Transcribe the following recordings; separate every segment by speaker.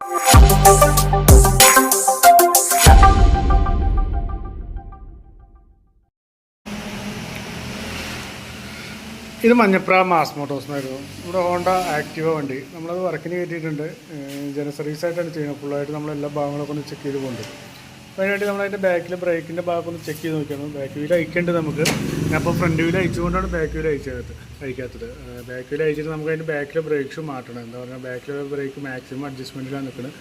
Speaker 1: ഇത് മഞ്ഞപ്ര മാസ് മോട്ടോഴ്സിനായിരുന്നു ഇവിടെ Honda Activa വണ്ടി. നമ്മളത് വർക്കിന് കയറ്റിയിട്ടുണ്ട്. ജന സർവീസ് ആയിട്ടാണ് ചെയ്യുന്നത്. ഫുള്ളായിട്ട് നമ്മൾ എല്ലാ ഭാഗങ്ങളൊക്കെ ഒന്ന് ചെക്ക് ചെയ്ത് പോകുന്നുണ്ട് അപ്പോൾ നമ്മൾ നമ്മളതിന്റെ ബാക്കിൽ ബ്രേക്കിന്റെ ഭാഗം ഒന്ന് ചെക്ക് ചെയ്ത് നോക്കിയാണ് ബാക്ക് വീൽ അയക്കേണ്ടത് നമുക്ക്. അപ്പോൾ ഫ്രണ്ട് വീൽ അയച്ചുകൊണ്ടാണ് ബാക്ക് വീൽ അയച്ചത് അയക്കാത്തത്. ബാക്ക് വീൽ അയച്ചിട്ട് നമുക്ക് അതിന്റെ ബാക്കിലെ ഷൂ മാറ്റണം. എന്താ പറയുക ബാക്കിലെ ബ്രേക്ക് മാക്സിമം അഡ്ജസ്റ്റ്മെന്റിലാണ് നിൽക്കുന്നത്.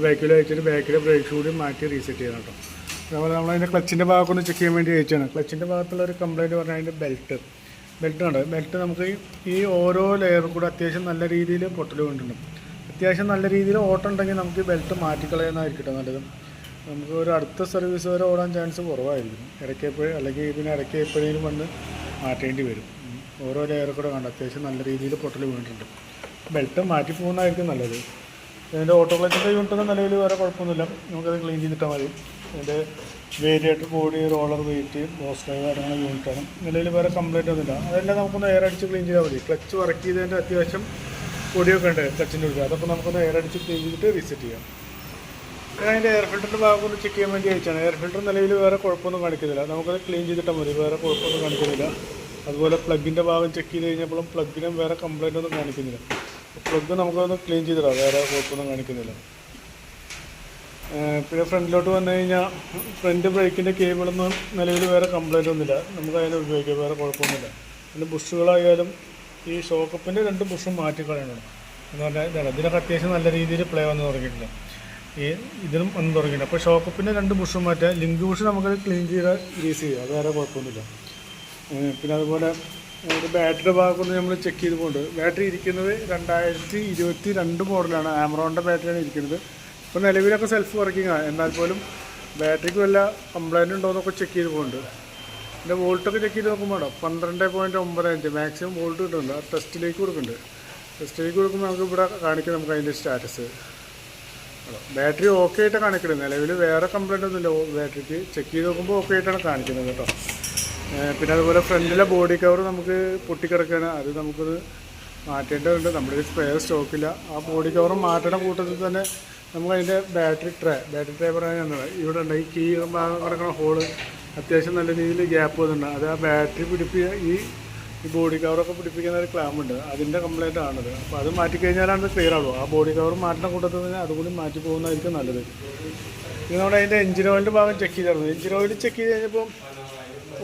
Speaker 1: ബാക്ക് വീൽ അയച്ചിട്ട് ബാക്കിലെ ബ്രേക്ക് ഷൂ കൂടി മാറ്റി റീസെറ്റ് ചെയ്യണം കേട്ടോ. അതുപോലെ നമ്മളതിന്റെ ക്ലച്ചിന്റെ ഭാഗമൊന്ന് ചെക്ക് ചെയ്യാൻ വേണ്ടി അയച്ചാണ്. ക്ലച്ചിന്റെ ഭാഗത്തുള്ള ഒരു കംപ്ലയിന്റ് പറഞ്ഞാൽ അതിന്റെ ബെൽറ്റ് ബെൽറ്റ് ഉണ്ട് ബെൽറ്റ് നമുക്ക് ഈ- ഓരോ ലെയറും കൂടെ അത്യാവശ്യം നല്ല രീതിയിൽ പൊട്ടൽ കൊണ്ടുണ്ട് അത്യാവശ്യം നല്ല രീതിയിൽ ഓട്ടം ഉണ്ടെങ്കിൽ നമുക്ക് ബെൽറ്റ് മാറ്റിക്കളയുന്നതായിരിക്കട്ടെ നല്ലത്. നമുക്ക് ഒരു അടുത്ത സർവീസ് വരെ ഓടാൻ ചാൻസ് കുറവായിരിക്കും. ഇടയ്ക്കെപ്പോഴും അല്ലെങ്കിൽ പിന്നെ ഇടയ്ക്ക് എപ്പോഴേലും വന്ന് മാറ്റേണ്ടി വരും. ഓരോ ലെയർ കണ്ട് അത്യാവശ്യം നല്ല രീതിയിൽ പൊട്ടൽ വീണിട്ടുണ്ട്. ബെൽറ്റ് മാറ്റി പോകുന്നതായിരിക്കും നല്ലത്. അതിന്റെ ഓട്ടോ ക്ലച്ചിന്റെ യൂണിറ്റൊന്നും നിലവിൽ വേറെ കുഴപ്പമൊന്നുമില്ല. നമുക്കത് ക്ലീൻ ചെയ്തിട്ടാൽ മതി. അതിന്റെ variator body roller weight boss drive അടങ്ങുന്ന യൂണിറ്റാണ് നിലവിൽ വേറെ കംപ്ലൈന്റ് ഒന്നുമില്ല. അതെല്ലാം നമുക്കൊന്ന് എയർ അടിച്ച് ക്ലീൻ ചെയ്താൽ മതി. ക്ലച്ച് വർക്ക് ചെയ്തതിന്റെ അത്യാവശ്യം പൊടിയൊക്കെ ഉണ്ട് ക്ലച്ചിന്റെ ഉള്ളിൽ അതൊക്കെ നമുക്കൊന്ന് എയർ അടിച്ച് ക്ലീൻ ചെയ്തിട്ട് റീസെറ്റ് ചെയ്യാം. ഞാൻ അതിന്റെ എയർ ഫിൽറ്ററിന്റെ ഭാഗം ഒന്ന് ചെക്ക് ചെയ്യാൻ വേണ്ടി അയച്ചാണ് എയർ ഫിൽറ്റർ നിലവിൽ വേറെ കുഴപ്പമൊന്നും കാണിക്കുന്നില്ല. നമുക്കത് ക്ലീൻ ചെയ്തിട്ടാൽ മതി. വേറെ കുഴപ്പമൊന്നും കാണിക്കുന്നില്ല. അതുപോലെ പ്ലഗിന്റെ ഭാഗം ചെക്ക് ചെയ്ത് കഴിഞ്ഞപ്പോഴും പ്ലഗിനും വേറെ കംപ്ലൈന്റ് ഒന്നും കാണിക്കുന്നില്ല. പ്ലഗ് നമുക്കതൊന്ന് ക്ലീൻ ചെയ്തിടാം. വേറെ കുഴപ്പമൊന്നും കാണിക്കുന്നില്ല. പിന്നെ ഫ്രണ്ടിലോട്ട് വന്നു കഴിഞ്ഞാൽ ഫ്രണ്ട് ബ്രേക്കിന്റെ കേബിളൊന്നും നിലവിൽ വേറെ കംപ്ലൈന്റ് ഒന്നുമില്ല. നമുക്ക് അതിനെ ഉപയോഗിക്കാം. വേറെ കുഴപ്പമൊന്നുമില്ല. പിന്നെ ബുഷുകളായാലും ഈ ഷോക്കപ്പിന്റെ രണ്ട് ബുഷും മാറ്റി കളയണം എന്ന് പറഞ്ഞാൽ ഇതാണ്. ഇതിനൊക്കെ അത്യാവശ്യം നല്ല രീതിയിൽ പ്ലേ വന്ന് തുടങ്ങിയിട്ടുണ്ട്. ഈ ഇതിനും വന്ന് തുടങ്ങിയിട്ടുണ്ട്. അപ്പോൾ ഷോക്കപ്പിന്റെ രണ്ട് ബുഷും മാറ്റാം ലിങ്ക് ബുഷ് നമുക്ക് ക്ലീൻ ചെയ്ത് യൂസ് ചെയ്യാം. അത് വേറെ കുഴപ്പമൊന്നുമില്ല. പിന്നെ അതുപോലെ ബാറ്ററിയുടെ ഭാഗമൊന്ന് നമ്മൾ ചെക്ക് ചെയ്ത് പോകുന്നുണ്ട് ബാറ്ററി ഇരിക്കുന്നത് രണ്ടായിരത്തി ഇരുപത്തി രണ്ട് മോഡലാണ് ആമറോണിന്റെ ബാറ്ററിയാണ് ഇരിക്കുന്നത്. ഇപ്പോൾ നിലവിലൊക്കെ സെൽഫ് വർക്കിംഗ് ആണ് എന്നാൽ പോലും ബാറ്ററിക്ക് വല്ല കംപ്ലൈന്റ് ഉണ്ടോ എന്നൊക്കെ ചെക്ക് ചെയ്ത് പോകുന്നുണ്ട് പിന്നെ വോൾട്ടൊക്കെ ചെക്ക് ചെയ്ത് നോക്കുമ്പോൾ പന്ത്രണ്ട് പോയിന്റ് ഒമ്പത് അഞ്ച് മാക്സിമം വോൾട്ട് കിട്ടുന്നുണ്ട്. ടെസ്റ്റിലേക്ക് കൊടുക്കുന്നുണ്ട് ടെസ്റ്റിലേക്ക് കൊടുക്കുമ്പോൾ നമുക്ക് ഇവിടെ കാണിക്കും നമുക്ക് അതിന്റെ സ്റ്റാറ്റസ് ബാറ്ററി ഓക്കെ ആയിട്ട് കാണിക്കുന്നത് നിലവിൽ വേറെ കംപ്ലൈന്റ് ഒന്നുമില്ല. ബാറ്ററിക്ക് ചെക്ക് ചെയ്ത് നോക്കുമ്പോൾ ഓക്കെ ആയിട്ടാണ് കാണിക്കുന്നത് കേട്ടോ. പിന്നെ അതുപോലെ ഫ്രണ്ടിലെ ബോഡി കവർ നമുക്ക് പൊട്ടിക്കിടക്കുകയാണ് അത് നമുക്കത് മാറ്റേണ്ടതുണ്ട്. നമ്മുടെ ഒരു സ്പെയർ സ്റ്റോക്കില്ല ആ ബോഡി കവർ മാറ്റണ കൂട്ടത്തിൽ തന്നെ നമുക്ക് അതിന്റെ ബാറ്ററി ട്രേ ബാറ്ററി ട്രേ പറയാൻ ഇവിടെ ഉണ്ട്. ഈ കീ കിടക്കുന്ന ഹോൾ അത്യാവശ്യം നല്ല രീതിയിൽ ഗ്യാപ്പ് വന്നിട്ടുണ്ട്. അത് ആ ബാറ്ററി പിടിപ്പിക്കുക ഈ ഈ ബോഡി കവറൊക്കെ പിടിപ്പിക്കുന്ന ഒരു ക്ലാമ്പ് ഉണ്ട്. അതിന്റെ കംപ്ലൈന്റ് ആണത്. അപ്പോൾ അത് മാറ്റിക്കഴിഞ്ഞാലാണ് ക്ലിയർ ആവുള്ളൂ. ആ ബോഡി കവർ മാറ്റുന്ന കൂട്ടത്തിൽ അതുകൂടി മാറ്റി പോകുന്നതായിരിക്കും നല്ലത്. ഇത് നമ്മുടെ അതിന്റെ എഞ്ചിൻ ഓയിലിന്റെ ഭാഗം ചെക്ക് ചെയ്തായിരുന്നു എഞ്ചിൻ ഓയിൽ ചെക്ക് ചെയ്ത് കഴിഞ്ഞപ്പോൾ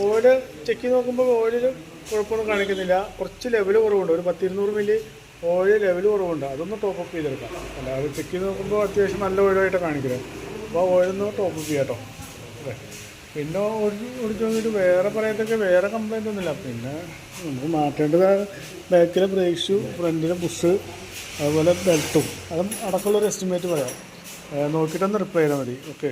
Speaker 1: ഓയിൽ ചെക്ക് ചെയ്ത് നോക്കുമ്പോൾ ഓയിലിൽ കുഴപ്പമൊന്നും കാണിക്കുന്നില്ല. കുറച്ച് ലെവൽ കുറവുണ്ട്. ഒരു പത്തിരുന്നൂറ് മില്ലി ഓയിൽ ലെവൽ കുറവുണ്ട്. അതൊന്ന് ടോപ്പ് അപ്പ് ചെയ്തെടുക്കാം. അല്ലാതെ ചെക്ക് ചെയ്ത് നോക്കുമ്പോൾ അത്യാവശ്യം നല്ല ഓയിലായിട്ട് കാണിക്കുന്നത്. അപ്പോൾ ഓയിലൊന്ന് ടോപ്പ് അപ്പ് ചെയ്യാം കേട്ടോ പിന്നെ ഓടിച്ചു നോക്കിയിട്ട് വേറെ പറയത്തൊക്കെ വേറെ കംപ്ലൈന്റ് ഒന്നുമില്ല. പിന്നെ നമുക്ക് മാറ്റേണ്ടത് ബാക്കിലെ ബ്രേക്ക് ഷൂ ഫ്രണ്ടിലെ ബുഷ് അതുപോലെ ബെൽറ്റും. അതും അടക്കമുള്ളൊരു എസ്റ്റിമേറ്റ് പറയാം. നോക്കിയിട്ടൊന്ന് റിപ്ലൈ ചെയ്താൽ മതി. ഓക്കെ